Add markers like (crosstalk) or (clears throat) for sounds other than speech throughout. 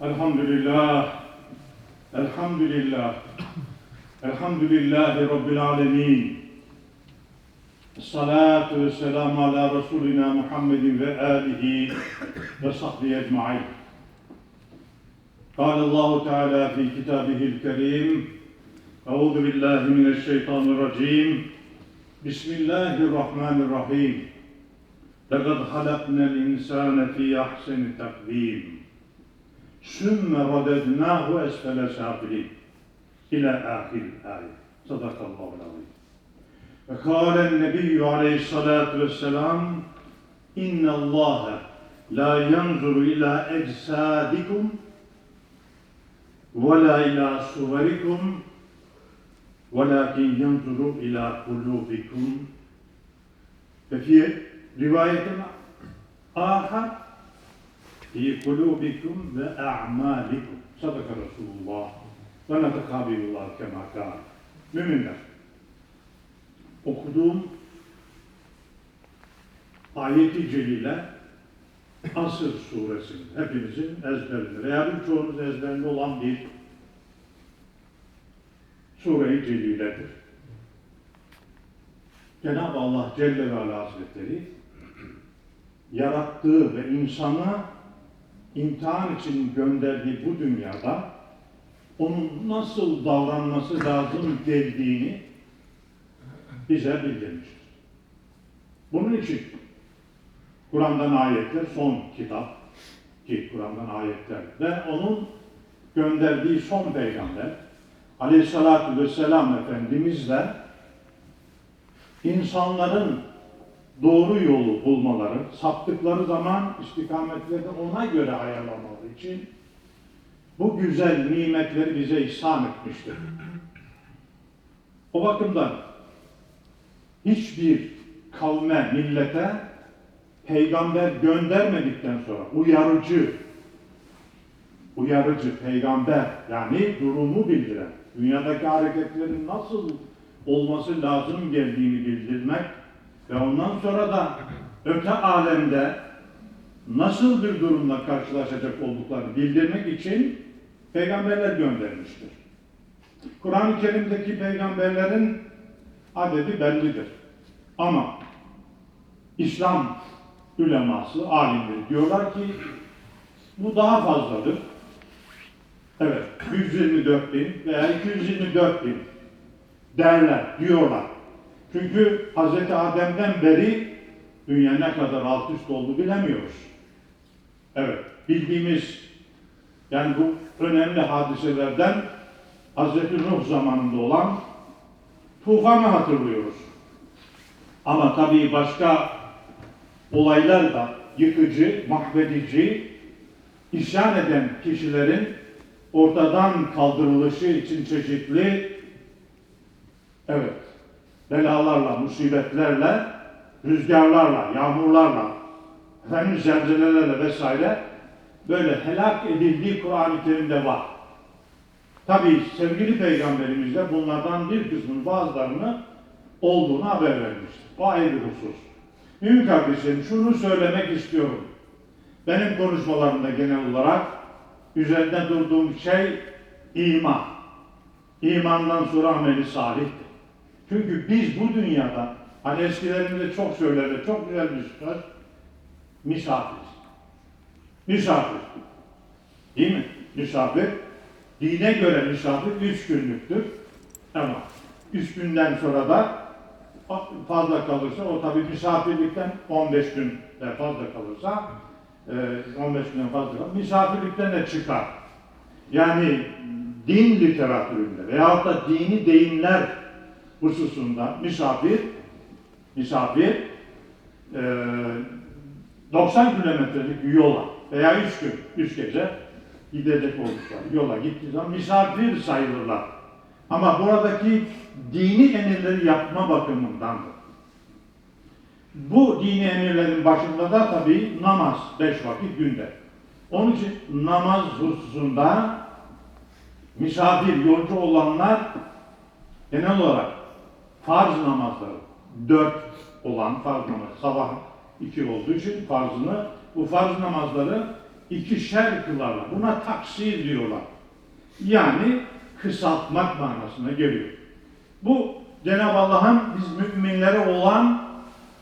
Elhamdülillah. Elhamdülillah. Elhamdülillahi Rabbil alemin. Salatu ve selamu ala Resulina Muhammedin ve alihi ve sahbihi ecmain. قال الله تعالى في كتابه الكريم أعوذ بالله من الشيطان الرجيم بسم الله الرحمن الرحيم لقد خلقنا الإنسان في أحسن تقويم ثم رددناه أسفل سافلين إلى آخر الآية. صدق الله العظيم. وقال النبي عليه الصلاة والسلام إن الله لا ينظر إلى أجسادكم ولا إلى صوركم ولكن ينظر إلى قلوبكم. ففي رواية آخر fi kulubikum ve a'malikum. Sadaka Resulullah. Ve netekabilullah kema kâr. Müminler. Okuduğum ayeti celile Asır suresinin hepimizin ezberinde veya birçoğunuz ezberinde olan bir sure-i celiledir. Cenab-ı Allah Celle ve Ala Hazretleri yarattığı ve insanı imtihan için gönderdiği bu dünyada onun nasıl davranması lazım geldiğini bize bildirmiştir. Bunun için Kur'an'dan ayetler son kitap ki Kur'an'dan ayetler ve onun gönderdiği son peygamber Aleyhisselatü Vesselam Efendimizle insanların doğru yolu bulmaları, saptıkları zaman istikametlerini ona göre ayarlamaları için bu güzel nimetleri bize ihsan etmiştir. O bakımdan hiçbir kavme, millete peygamber göndermedikten sonra uyarıcı, uyarıcı peygamber yani durumu bildiren, dünyadaki hareketlerin nasıl olması lazım geldiğini bildirmek ve ondan sonra da öte alemde nasıl bir durumla karşılaşacak olduklarını bildirmek için peygamberler göndermiştir. Kur'an-ı Kerim'deki peygamberlerin adedi bellidir. Ama İslam üleması, alimleri diyorlar ki bu daha fazladır. Evet, 124 bin veya 224 bin derler, diyorlar. Çünkü Hz. Adem'den beri dünya ne kadar alt üst oldu bilemiyoruz. Evet, bildiğimiz yani bu önemli hadiselerden Hz. Nuh zamanında olan tufanı hatırlıyoruz. Ama tabii başka olaylar da yıkıcı, mahvedici, isyan eden kişilerin ortadan kaldırılışı için çeşitli evet belalarla, musibetlerle, rüzgarlarla, yağmurlarla, efendim zelzelelerle vesaire böyle helak edildiği Kur'an-ı Kerim'de var. Tabi sevgili Peygamberimiz de bunlardan bir kısmının bazılarını olduğunu haber vermiştir. O ayrı bir husus. Mühim kardeşlerim şunu söylemek istiyorum. Benim konuşmalarımda genel olarak üzerinde durduğum şey iman. İmandan sonra ameli salihtir. Çünkü biz bu dünyada hani eskilerinde çok söylerdi, çok güzel bir söz, misafir. Misafir. Değil mi? Misafir. Dine göre misafir üç günlüktür. Ama üç günden sonra da fazla kalırsa, o tabi misafirlikten 15 gün fazla kalırsa, 15 günden fazla kalırsa, misafirlikten de çıkar. Yani din literatüründe veyahut da dini deyimler hususunda misafir, misafir 90 kilometrelik yola veya 3 gün, 3 gece gidecek oldukları yola gittiği zaman misafir sayılırlar. Ama buradaki dini emirleri yapma bakımındandır. Bu dini emirlerin başında da tabi namaz beş vakit günde. Onun için namaz hususunda misafir, yolcu olanlar genel olarak farz namazları dört olan farz namaz sabah iki olduğu için farzını bu farz namazları ikişer kılarlar. Buna taksir diyorlar. Yani kısaltmak manasına geliyor. Bu Cenab-ı Allah'ın biz müminlere olan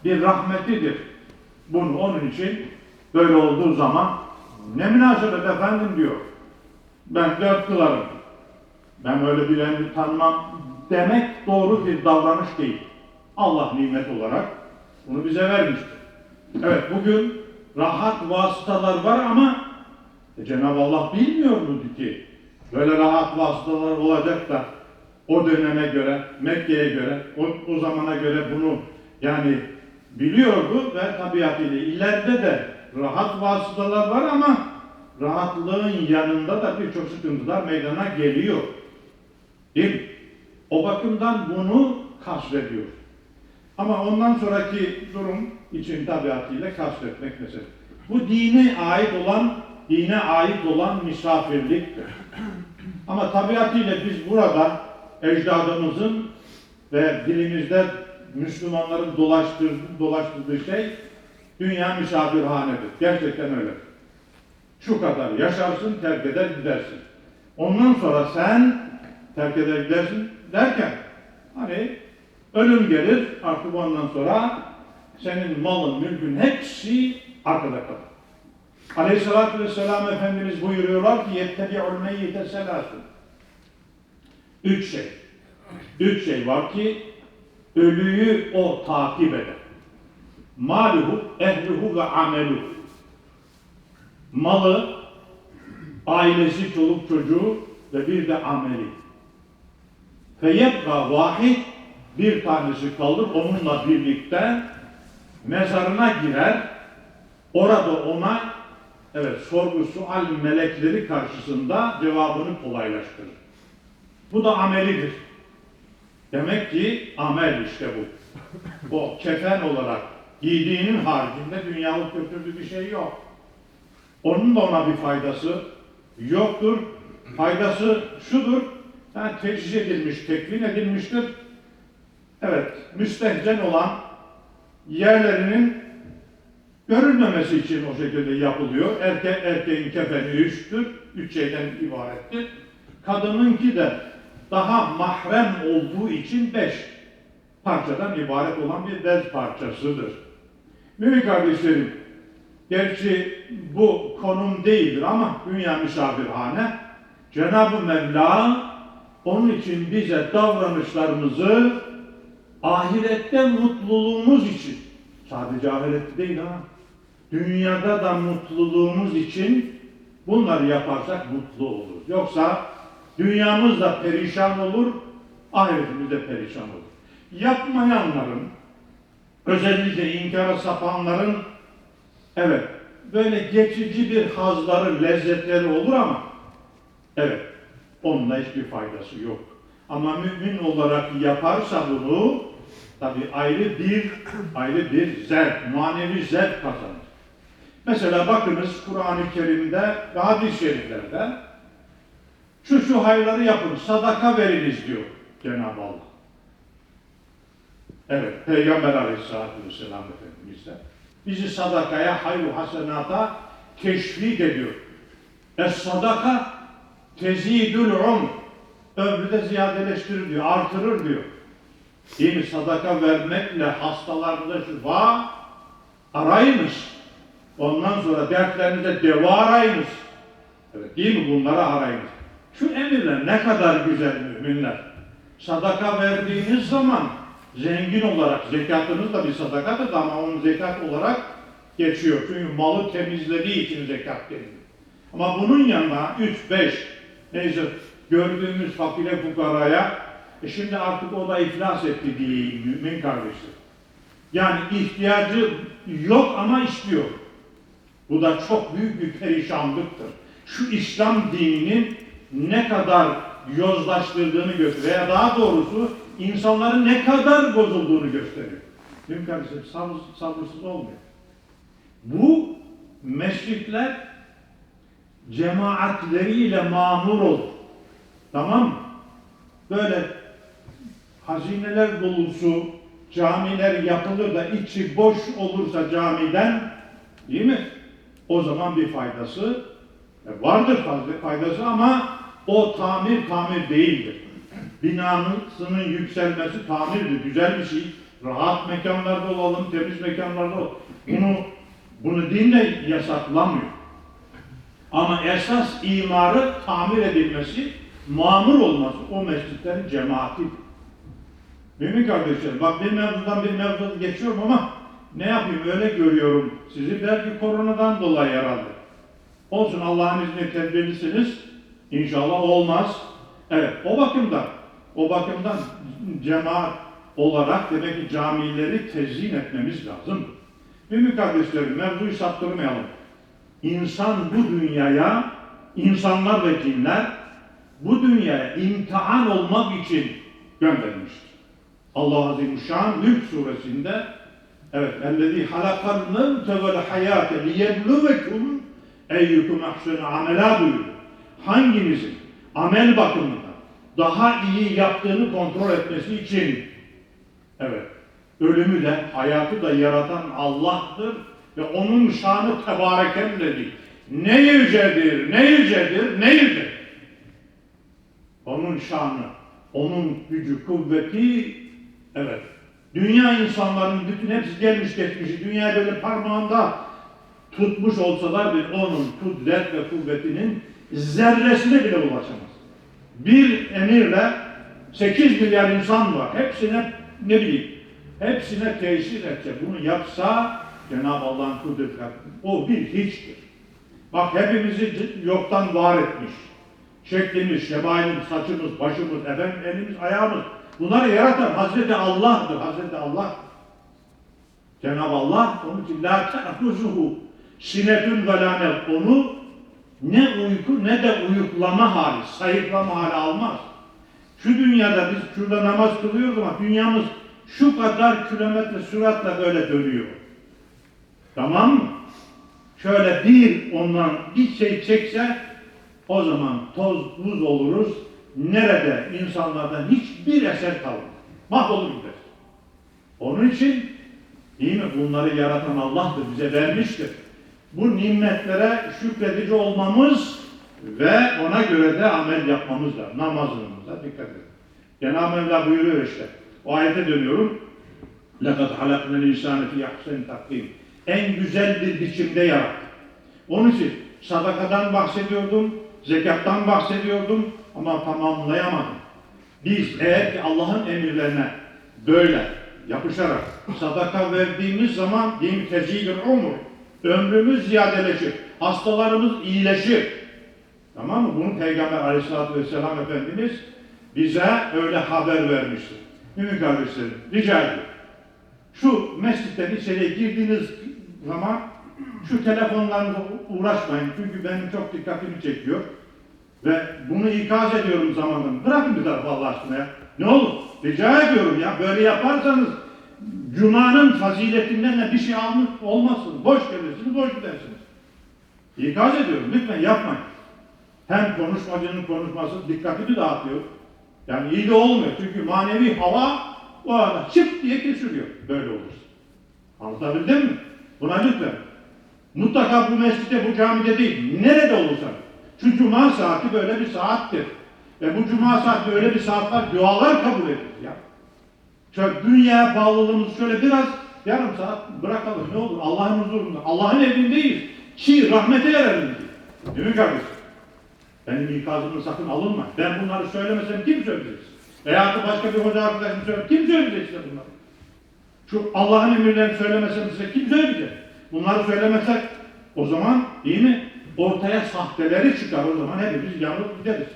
bir rahmetidir. Bunu onun için böyle olduğu zaman ne münasebet efendim diyor. Ben dört kılarım. Ben öyle birini tanımam demek doğru bir davranış değil. Allah nimet olarak bunu bize vermiştir. Evet bugün rahat vasıtalar var ama e, Cenab-ı Allah bilmiyor muydu ki böyle rahat vasıtalar olacak da o döneme göre, Mekke'ye göre, o, o zamana göre bunu yani biliyordu ve tabiatıyla ileride de rahat vasıtalar var ama rahatlığın yanında da birçok sıkıntılar meydana geliyor. Değil mi? O bakımdan bunu kastediyor. Ama ondan sonraki durum için tabiatıyla kastetmek mesele. Bu dine ait olan, dine ait olan misafirliktir. Ama tabiatıyla biz burada ecdadımızın ve dilimizde Müslümanların dolaştırdığı, dolaştırdığı şey dünya misafirhanedir. Gerçekten öyle. Şu kadar yaşarsın, terk eder gidersin. Ondan sonra sen terk eder gidersin derken hani ölüm gelir artık ondan sonra senin malın, mülkün hepsi arkada kalır. Aleyhissalatü vesselam Efendimiz buyuruyorlar ki yettebi'ul meyyite selasın. Üç şey. Üç şey var ki ölüyü o takip eder. Maluhu, ehluhu ve ameluhu. Malı, ailesi, çoluk çocuğu ve bir de ameli. Feyebga vahid bir tanesi kalır onunla birlikte mezarına girer. Orada ona evet sorgu sual melekleri karşısında cevabını kolaylaştırır. Bu da amelidir. Demek ki amel işte bu. O kefen olarak giydiğinin haricinde dünyalık götürdüğü bir şey yok. Onun da ona bir faydası yoktur. Faydası şudur. Yani teşhis edilmiş, tekvin edilmiştir. Evet, müstehcen olan yerlerinin görülmemesi için o şekilde yapılıyor. Erke, erkeğin kefeni üçtür, üç şeyden ibarettir. Kadınınki de daha mahrem olduğu için beş parçadan ibaret olan bir bez parçasıdır. Mümin kardeşlerim, gerçi bu konum değildir ama dünya misafirhane, Cenab-ı Mevla onun için bize davranışlarımızı ahirette mutluluğumuz için, sadece ahirette değil ama dünyada da mutluluğumuz için bunları yaparsak mutlu oluruz. Yoksa dünyamız da perişan olur, ahiretimiz de perişan olur. Yapmayanların, özellikle inkara sapanların, evet, böyle geçici bir hazları, lezzetleri olur ama, evet, onunla hiçbir faydası yok. Ama mümin olarak yaparsa bunu, tabi ayrı bir, ayrı bir zevk, manevi zevk kazanır. Mesela bakınız Kur'an-ı Kerim'de ve hadis-i şeriflerde şu şu hayırları yapın, sadaka veriniz diyor Cenab-ı Allah. Evet, Peygamber Aleyhisselatü Vesselam Efendimiz de bizi sadakaya, hayru hasenata teşvik ediyor. Es sadaka tezidül um ömrü de ziyadeleştirir diyor, artırır diyor. Değil? Sadaka vermekle hastalarında şifa arayınız. Ondan sonra dertlerinize deva arayınız. Evet, değil mi? Bunları arayınız. Şu emirler ne kadar güzel müminler. Sadaka verdiğiniz zaman zengin olarak, zekatınız da bir sadakadır ama onun zekat olarak geçiyor. Çünkü malı temizlediği için zekat deniliyor. Ama bunun yanına 3, 5, neyse gördüğümüz fakire fukaraya, e şimdi artık o da iflas etti diyeyim mümin kardeşler. Yani ihtiyacı yok ama istiyor. Bu da çok büyük bir perişanlıktır. Şu İslam dininin ne kadar yozlaştırdığını gösteriyor. Veya daha doğrusu insanların ne kadar bozulduğunu gösteriyor. Değil mi kardeşim? Sabır, sabırsız olmuyor. Bu mescitler cemaatleriyle mamur olur. Tamam mı? Böyle hazineler dolusu camiler yapılır da içi boş olursa camiden değil mi? o zaman bir faydası e, vardır fazla faydası ama o tamir tamir değildir. Binasının yükselmesi tamirdir, güzel bir şey. Rahat mekanlarda olalım, temiz mekanlarda olalım. Bunu, bunu din de yasaklamıyor. Ama esas imarı tamir edilmesi, mamur olması o mescitlerin cemaatidir. Mümin kardeşlerim, bak bir mevzudan bir mevzuda geçiyorum ama ne yapayım öyle görüyorum sizi. Belki koronadan dolayı herhalde. Olsun Allah'ın izniyle tedbirlisiniz. İnşallah olmaz. Evet o bakımdan, o bakımdan cemaat olarak demek ki camileri tezyin etmemiz lazım. Mümin kardeşlerim mevzuyu saptırmayalım. İnsan bu dünyaya, insanlar ve cinler bu dünyaya imtihan olmak için gönderilmiştir. Allah Azimuşşan Mülk suresinde evet ellezî halakal mevte vel hayâte liyebluvekum eyyukum ahsenu amela buyuruyor. Hanginizin amel bakımından daha iyi yaptığını kontrol etmesi için evet ölümü de hayatı da yaratan Allah'tır ve onun şanı tebarekemledir. Ne yücedir, ne yücedir, ne yücedir. Onun şanı, onun gücü, kuvveti, evet. Dünya insanların bütün hepsi gelmiş geçmişi, dünya böyle parmağında tutmuş olsalar bir onun kudret ve kuvvetinin zerresine bile ulaşamaz. Bir emirle 8 milyar insan var. Hepsine ne bileyim, hepsine tesir edecek. Bunu yapsa Cenab-ı Allah'ın kudreti, o bir hiçtir. Bak hepimizi yoktan var etmiş. Şeklimiz, şebailimiz, saçımız, başımız, efendim, elimiz, ayağımız. Bunları yaratan Hazreti Allah'tır. Hazreti Allah. Cenab-ı Allah onun için la ta'kuzuhu sinetün ve lanet onu ne uyku ne de uyuklama hali, sayıklama hali almaz. Şu dünyada biz şurada namaz kılıyoruz ama dünyamız şu kadar kilometre süratle böyle dönüyor. Tamam mı? Şöyle bir ondan bir şey çekse o zaman toz buz oluruz. Nerede insanlardan hiçbir eser kalmaz. Mahvolur gider. Onun için değil mi? Bunları yaratan Allah'tır, bize vermiştir. Bu nimetlere şükredici olmamız ve ona göre de amel yapmamız lazım. Namazımıza dikkat edin. Cenab-ı Mevla buyuruyor işte. O ayete dönüyorum. لَقَدْ حَلَقْنَا الْاِنْسَانِ فِي اَحْسَنِ takvim. en güzel bir biçimde yarattı. Onun için sadakadan bahsediyordum, zekattan bahsediyordum ama tamamlayamadım. Biz eğer ki Allah'ın emirlerine böyle yapışarak sadaka verdiğimiz zaman din tezîgül umur. Ömrümüz ziyadeleşir. Hastalarımız iyileşir. Tamam mı? Bunu Peygamber Aleyhisselatü Vesselam Efendimiz bize öyle haber vermiştir. Mümin kardeşlerim, rica ediyorum. Şu mescitten içeriye girdiğiniz zaman şu telefonlarınıza uğraşmayın. Çünkü benim çok dikkatimi çekiyor. Ve bunu ikaz ediyorum zamanında. Bırakın bir tarafa Allah aşkına ya. Ne olur? Rica ediyorum ya. Böyle yaparsanız Cuma'nın faziletinden de bir şey almış olmazsınız. Boş gelirsiniz, boş gidersiniz. İkaz ediyorum. Lütfen yapmayın. Hem konuşmacının konuşması dikkatini dağıtıyor. Yani iyi de olmuyor. Çünkü manevi hava o arada çıt diye kesiliyor. Böyle olur. Anlatabildim mi? Buna lütfen. Mutlaka bu mescitte, bu camide değil. Nerede olursa. Şu cuma saati böyle bir saattir. Ve bu cuma saati öyle bir saat var, dualar kabul edilir ya. Şöyle dünya bağlılığımızı şöyle biraz yarım saat bırakalım. Ne olur Allah'ın huzurunda. Allah'ın evindeyiz. Ki rahmete erelim diye. Değil mi kardeşim? Benim ikazımı sakın alınma. Ben bunları söylemesem kim söyleyecek? Veya başka bir hoca arkadaşım söyleyecek. Kim söyleyecek size bunları? Şu Allah'ın emirlerini söylemesem kim söyleyecek? Bunları söylemesek o zaman değil mi? Ortaya sahteleri çıkar o zaman hepimiz yanıp gideriz.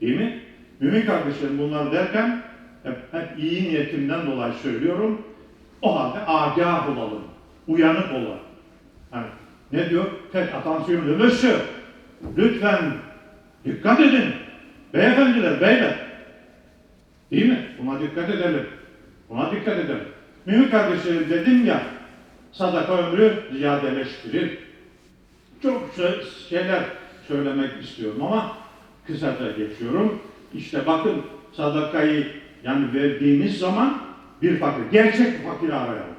Değil mi? Mümin kardeşlerim bunları derken hep, hep iyi niyetimden dolayı söylüyorum. O halde agah olalım. Uyanık olalım. Hani ne diyor? Tek atansiyon le Lütfen dikkat edin. Beyefendiler, beyler. Değil mi? Buna dikkat edelim. Buna dikkat edelim. Mümin kardeşlerim dedim ya, sadaka ömrü ziyadeleştirir. Çok şeyler söylemek istiyorum ama kısaca geçiyorum. İşte bakın sadakayı yani verdiğiniz zaman bir fakir, gerçek fakiri arayalım.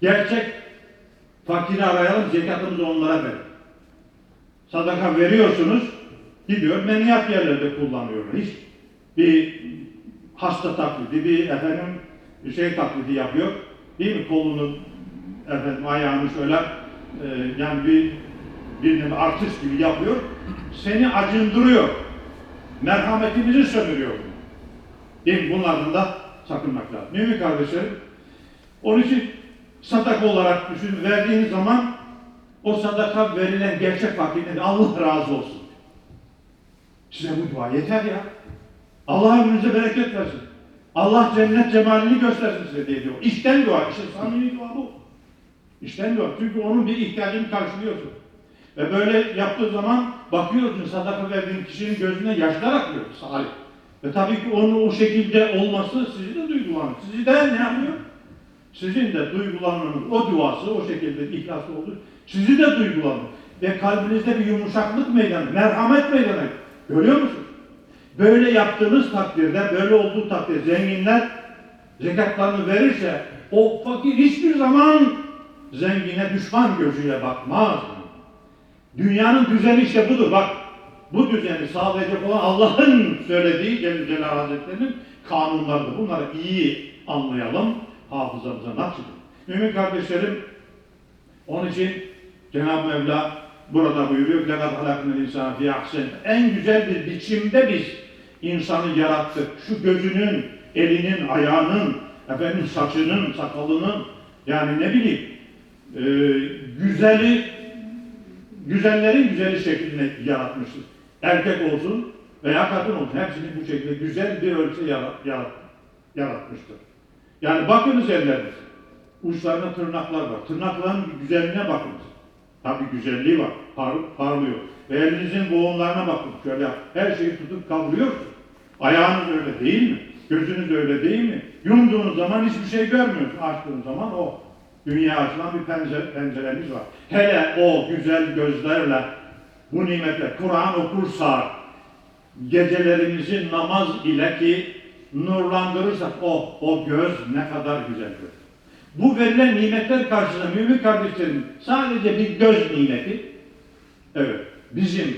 Gerçek Fakiri arayalım, zekatımızı onlara verin. Sadaka veriyorsunuz, gidiyor meniyat yerlerde kullanıyor. Hiç bir hasta taklidi, bir efendim şey taklidi yapıyor. Değil mi? Kolunu, efendim ayağını şöyle e, yani bir birinin artist gibi yapıyor. Seni acındırıyor. Merhametimizi sömürüyor. Değil mi? Bunlardan da sakınmak lazım. Mümin kardeşlerim, onun için sadaka olarak düşün, verdiğiniz zaman o sadaka verilen gerçek de Allah razı olsun. Size bu dua yeter ya. Allah ömrünüze bereket versin. Allah cennet cemalini göstersin size diye diyor. İşten dua, işte samimi dua bu. İşten dua. Çünkü onun bir ihtiyacını karşılıyorsun. Ve böyle yaptığı zaman bakıyorsun sadaka verdiğin kişinin gözüne yaşlar akıyor. Salih. Ve tabii ki onun o şekilde olması sizi de duygulanır. Sizi de ne yapıyor? Sizin de duygulanmanız, o duası o şekilde ihlaslı olur. Sizi de duygulanır. Ve kalbinizde bir yumuşaklık meydana, merhamet meydana. Görüyor musunuz? Böyle yaptığınız takdirde, böyle olduğu takdirde zenginler zekatlarını verirse o fakir hiçbir zaman zengine düşman gözüyle bakmaz. Dünyanın düzeni işte budur. Bak bu düzeni sağlayacak olan Allah'ın söylediği Celle Celaluhu Hazretleri'nin kanunlarıdır. Bunları iyi anlayalım, hafızamıza nakşedin. Mümin kardeşlerim, onun için Cenab-ı Mevla burada buyuruyor. لَقَدْ خَلَقْنَا الْاِنْسَانَ فِي اَحْسَنِ En güzel bir biçimde biz insanı yarattık. Şu gözünün, elinin, ayağının, efendim saçının, sakalının, yani ne bileyim, e, güzeli, güzellerin güzeli şeklinde yaratmıştır. Erkek olsun veya kadın olsun, hepsini bu şekilde güzel bir ölçü yarat, yarat, yaratmıştır. Yani bakınız ellerinize. Uçlarında tırnaklar var. Tırnakların güzelliğine bakınız. Tabii güzelliği var. Par, parlıyor. Ve elinizin boğumlarına bakın. Şöyle her şeyi tutup kavruyorsun. Ayağınız öyle değil mi? Gözünüz öyle değil mi? Yumduğunuz zaman hiçbir şey görmüyorsun. Açtığın zaman o. Dünya açılan bir pencere, penceremiz var. Hele o güzel gözlerle bu nimetler Kur'an okursa gecelerimizi namaz ile ki nurlandırırsak o, o göz ne kadar güzel göz. Bu verilen nimetler karşısında mümin kardeşlerim sadece bir göz nimeti evet bizim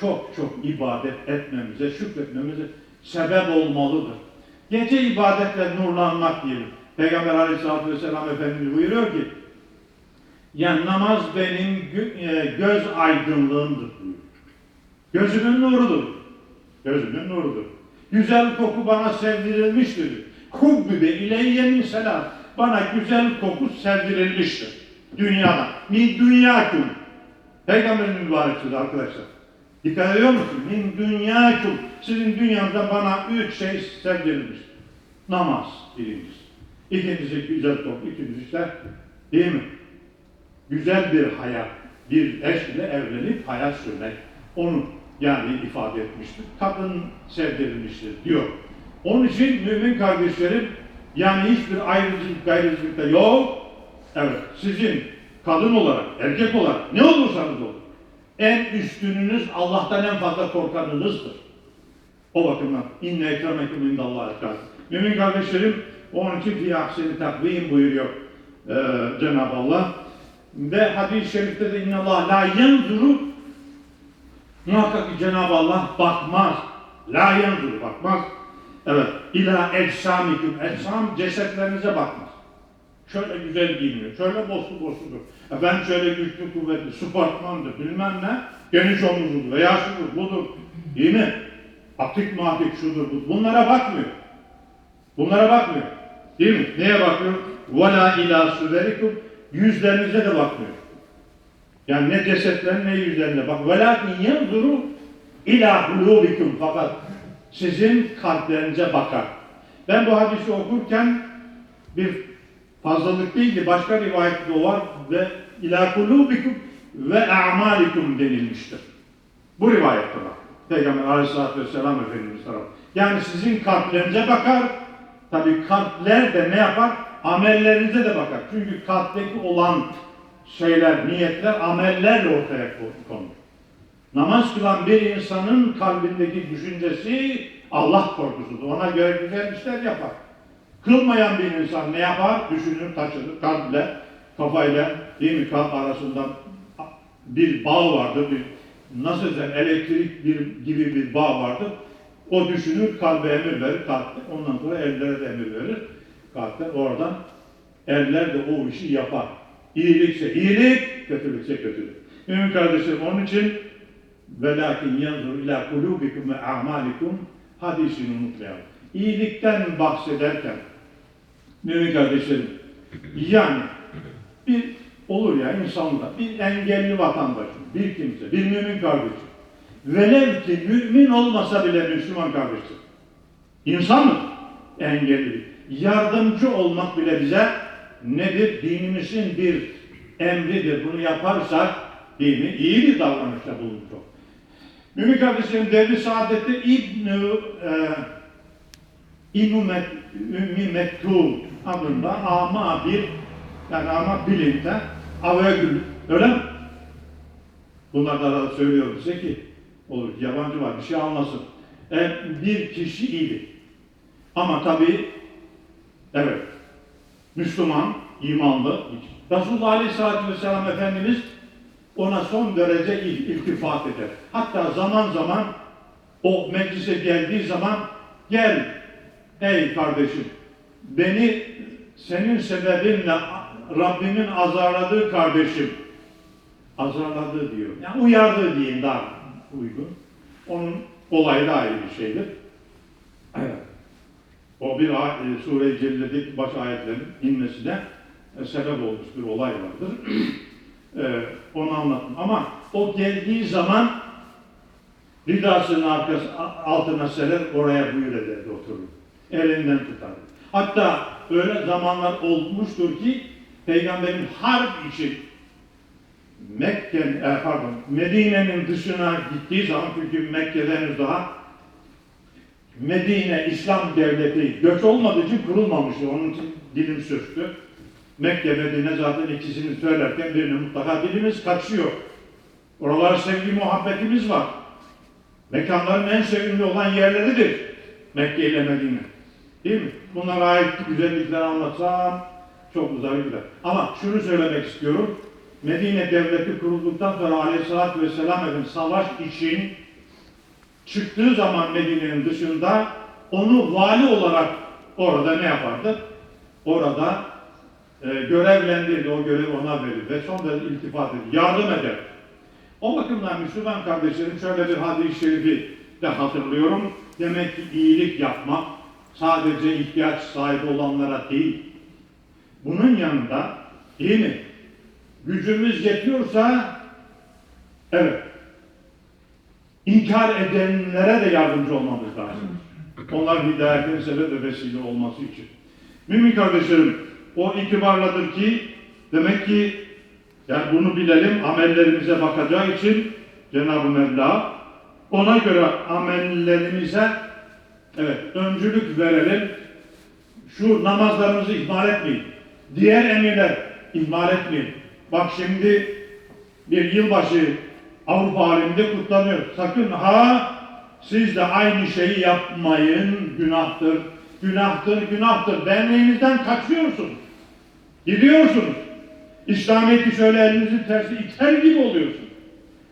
çok çok ibadet etmemize, şükretmemize sebep olmalıdır. Gece ibadetle nurlanmak diyelim. Peygamber Aleyhisselatü Vesselam Efendimiz buyuruyor ki yani namaz benim e, göz aydınlığımdır. Gözümün nurudur. Gözümün nurudur. Güzel koku bana sevdirilmiştir. Hubbübe ileyye min selam. Bana güzel koku sevdirilmiştir. Dünyada. Min dünyakum. Peygamberin mübarek sözü arkadaşlar. Dikkat ediyor musun? Min dünyakum. Sizin dünyanızda bana üç şey sevdirilmiştir. Namaz birincisi. İkincisi güzel koku. İkincisi işte değil mi? Güzel bir hayat. Bir eşle evlenip hayat sürmek. Onu yani ifade etmiştir. Kadın sevdirilmiştir diyor. Onun için mümin kardeşlerim yani hiçbir ayrıcılık gayrıcılık da yok. Evet sizin kadın olarak, erkek olarak ne olursanız olun. En üstününüz Allah'tan en fazla korkanınızdır. O bakımdan inne ekremekum indallah etkas. Mümin kardeşlerim onun için fi ahseni takvim buyuruyor ee, Cenab-ı Allah. Ve hadis-i şerifte de innallah la yanzuru Muhakkak ki Cenab-ı Allah bakmaz. La yanzur bakmaz. Evet. İla eczamikum. Eczam cesetlerinize bakmaz. Şöyle güzel giyiniyor. Şöyle boslu bosludur. Efendim şöyle güçlü kuvvetli. Süpartmandır. Bilmem ne. Geniş omuzludur. Veya şudur budur. Değil mi? Atik matik şudur budur. Bunlara bakmıyor. Bunlara bakmıyor. Değil mi? Neye bakıyor? Vela ila suverikum. Yüzlerinize de bakmıyor. Yani ne cesetlerine ne yüzlerine bak. Velakin yanzuru ila hulubikum fakat sizin kalplerinize bakar. Ben bu hadisi okurken bir fazlalık değil ki başka rivayette o var ve ila hulubikum ve a'malikum denilmiştir. Bu rivayette var. Peygamber Aleyhisselatü Vesselam Efendimiz tarafı. Yani sizin kalplerinize bakar. Tabi kalpler de ne yapar? Amellerinize de bakar. Çünkü kalpteki olan şeyler, niyetler, amellerle ortaya konur. Namaz kılan bir insanın kalbindeki düşüncesi Allah korkusudur. Ona göre güzel işler yapar. Kılmayan bir insan ne yapar? Düşünür, taşınır, kalple kafayla değil mi kalp arasında bir bağ vardır. Bir, nasıl desem elektrik bir, gibi bir bağ vardır. O düşünür, kalbe emir verir, kalp ondan sonra ellere de emir verir. Kalpten oradan eller de o işi yapar. İyilikse iyilik, kötülükse kötülük. Mümin kardeşlerim onun için velakin yanzur ila kulubikum ve a'malikum hadisini unutmayalım. İyilikten bahsederken mümin kardeşlerim yani bir olur ya insanda bir engelli vatandaşım, bir kimse, bir mümin kardeşim velev ki mümin olmasa bile Müslüman kardeşim insan mı? Engelli. Yardımcı olmak bile bize nedir? Dinimizin bir emridir. Bunu yaparsak dini iyi bir davranışta bulunmuş olur. Mümin kardeşlerim devri saadette İbn-i e, İbn-i Met- Adında ama bir yani ama bilimde Avegül öyle mi? Bunlar da arada söylüyorum size ki olur yabancı var bir şey anlasın. E, bir kişi iyiydi. Ama tabii evet Müslüman, imanlı. Resulullah Aleyhisselatü Vesselam Efendimiz ona son derece il- iltifat eder. Hatta zaman zaman o meclise geldiği zaman gel ey kardeşim beni senin sebebinle Rabbimin azarladığı kardeşim azarladığı diyor. Yani uyardığı diyeyim daha uygun. Onun olayı da ayrı bir şeydir. O bir e, Sure-i Celle'deki baş ayetlerin inmesine e, sebep olmuş bir olay vardır. (clears throat) e, onu anlattım. Ama o geldiği zaman ridasının arkası, altına serer oraya buyur ederdi oturur. Elinden tutar. Hatta öyle zamanlar olmuştur ki Peygamberin harp için Mekke, e, pardon, Medine'nin dışına gittiği zaman çünkü Mekke'den henüz daha Medine İslam devleti göç olmadığı için kurulmamıştı. Onun için dilim sürçtü. Mekke, Medine zaten ikisini söylerken birini mutlaka dilimiz kaçıyor. Oralar sevgi muhabbetimiz var. Mekanların en sevimli olan yerleridir. Mekke ile Medine. Değil mi? Bunlara ait güzellikler anlatsam çok uzar gider. Ama şunu söylemek istiyorum. Medine devleti kurulduktan sonra Aleyhisselatü Vesselam Efendimiz savaş için çıktığı zaman Medine'nin dışında onu vali olarak orada ne yapardı? Orada e, görevlendirdi, o görevi ona verir ve son derece iltifat eder, yardım eder. O bakımdan Müslüman kardeşlerim şöyle bir hadis-i şerifi de hatırlıyorum. Demek ki iyilik yapmak sadece ihtiyaç sahibi olanlara değil. Bunun yanında değil mi? Gücümüz yetiyorsa evet inkar edenlere de yardımcı olmamız lazım. Onlar hidayetin sebep ve vesile olması için. Mümin kardeşlerim, o itibarladır ki demek ki yani bunu bilelim, amellerimize bakacağı için Cenab-ı Mevla ona göre amellerimize evet öncülük verelim. Şu namazlarımızı ihmal etmeyin. Diğer emirler ihmal etmeyin. Bak şimdi bir yılbaşı Avrupa aleminde kutlanıyor. Sakın ha siz de aynı şeyi yapmayın. Günahtır. Günahtır, günahtır. Derneğinizden kaçıyorsunuz. Gidiyorsunuz. İslamiyet'i şöyle elinizin tersi iter gibi oluyorsunuz.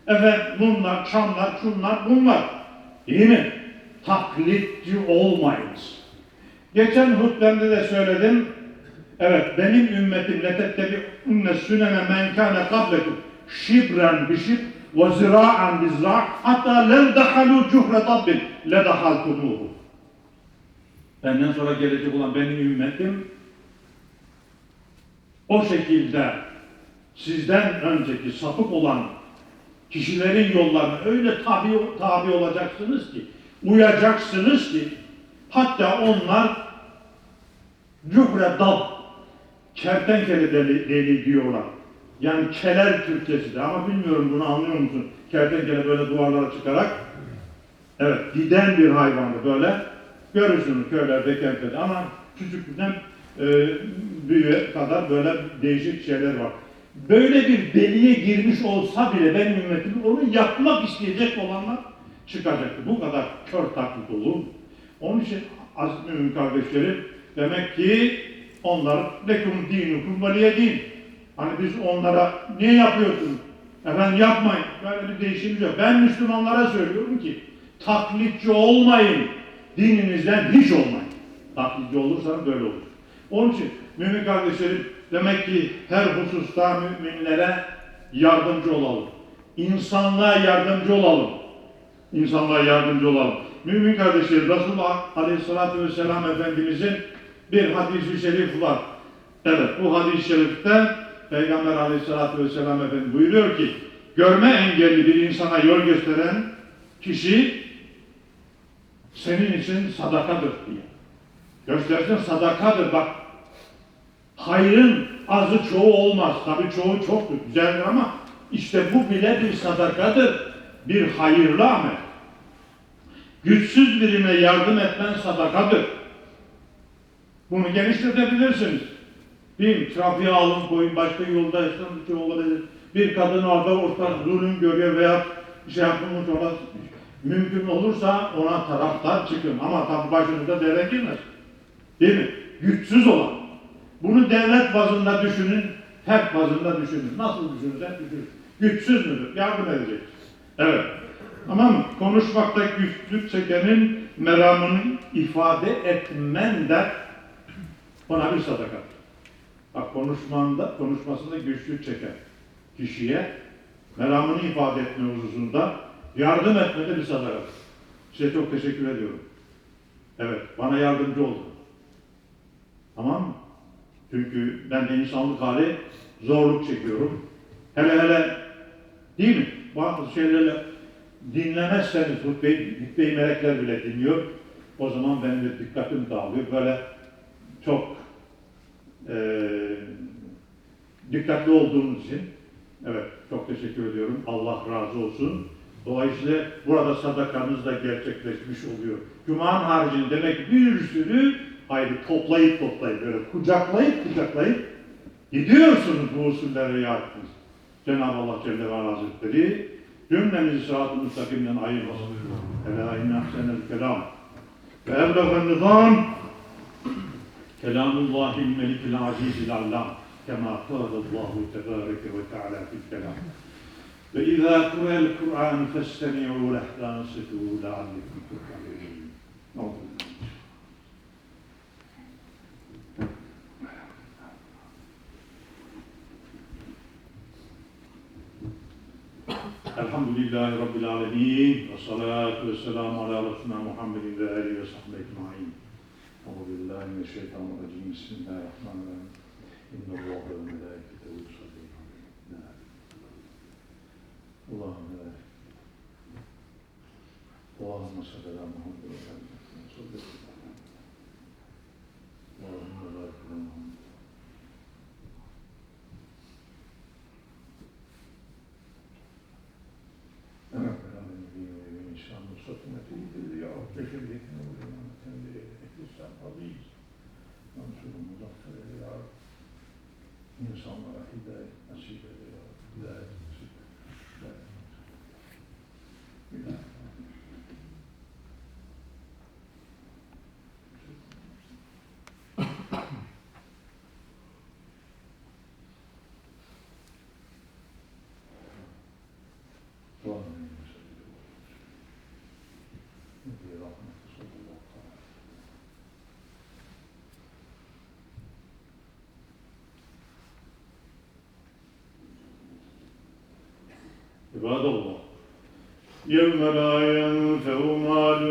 Efendim bunlar, çamlar, şunlar, bunlar. İyi mi? Taklitçi olmayınız. Geçen hutbemde de söyledim. Evet, benim ümmetim letettebi unne sünene men kâne kablekum şibren bişib ve zira'an bizra' hatta lev dehalu cuhre tabbin le dehaltumuhu. Benden sonra gelecek olan benim ümmetim o şekilde sizden önceki sapık olan kişilerin yollarına öyle tabi, tabi olacaksınız ki, uyacaksınız ki, hatta onlar cühre dal, kertenkele deli, deli diyorlar. Yani keler Türkçesi de ama bilmiyorum bunu anlıyor musun? Kertenkele böyle duvarlara çıkarak, evet giden bir hayvandı böyle. Görürsünüz köylerde, kentlerde ama küçüklükten e, büyüğe kadar böyle değişik şeyler var. Böyle bir deliğe girmiş olsa bile benim ümmetim onu yapmak isteyecek olanlar çıkacaktı. Bu kadar kör taklit olur mu? Onun için aziz mümin kardeşlerim demek ki onlar lekum dinukum veliye din. Hani biz onlara niye yapıyorsun? Efendim yapmayın. Böyle bir değişim yok. Ben Müslümanlara söylüyorum ki taklitçi olmayın. Dininizden hiç olmayın. Taklitçi olursanız böyle olur. Onun için mümin kardeşlerim demek ki her hususta müminlere yardımcı olalım. İnsanlığa yardımcı olalım. İnsanlığa yardımcı olalım. Mümin kardeşlerim Resulullah Aleyhisselatü Vesselam Efendimizin bir hadisi şerif var. Evet bu hadis-i şerifte Peygamber Aleyhisselatü Vesselam Efendimiz buyuruyor ki görme engelli bir insana yol gösteren kişi senin için sadakadır diye. Göstersen sadakadır bak. Hayrın azı çoğu olmaz. Tabi çoğu çoktur, güzeldir ama işte bu bile bir sadakadır. Bir hayırlı amel. Güçsüz birine yardım etmen sadakadır. Bunu genişletebilirsiniz. Mi? Trafiğe alın koyun, başka yolda yaşanmış olabilir. Bir kadın orada orta zulüm görüyor veya şey yapılmış ona mümkün olursa ona taraftar çıkın. Ama tabi başınıza devlet girmez. Değil mi? Güçsüz olan. Bunu devlet bazında düşünün, fert bazında düşünün. Nasıl düşünürsen düşünün. Güçsüz müdür? Yardım edecek. Evet. Mı? Konuşmakta güçlük çekenin meramını ifade etmen de ona bir sadakat. Bak konuşmanda, konuşmasında güçlük çeken kişiye meramını ifade etme hususunda yardım etmede bir sadakat. Size çok teşekkür ediyorum. Evet, bana yardımcı oldu. Tamam mı? Çünkü ben de insanlık hali zorluk çekiyorum. Hele hele değil mi? Bazı şeylerle dinlemezseniz hutbeyi, hutbeyi melekler bile dinliyor. O zaman benim de dikkatim dağılıyor. Böyle çok eee dikkatli olduğunuz için evet çok teşekkür ediyorum. Allah razı olsun. Dolayısıyla burada sadakanız da gerçekleşmiş oluyor. Cuma'nın haricinde demek bir sürü hayır toplayıp toplayıp böyle kucaklayıp kucaklayıp gidiyorsunuz bu usullere yaptınız. Cenab-ı Allah Celle ve Ala Hazretleri cümlemizi sırat-ı müstakimden ayırmasın. Ela inne ahsenel kelam. Ve evlefen nizam kelamullahil melikil azizil allam. كما قال الله تبارك وتعالى في الكلام فإذا قرأ القرآن فاستمعوا له وانصتوا لعلكم ترحمون أعوذ بالله الحمد والصلاة والسلام على رسولنا محمد وآله وصحبه أجمعين. أعوذ بالله من الشيطان الرجيم. بسم الله الرحمن الرحيم. إن الله وملائكته يصلون على النبي. اللهم اللهم صل على محمد وعلى آل محمد صل على اللهم بارك على محمد. interessant idee als je eruit ziet. عباد الله يوم لا ينفع مال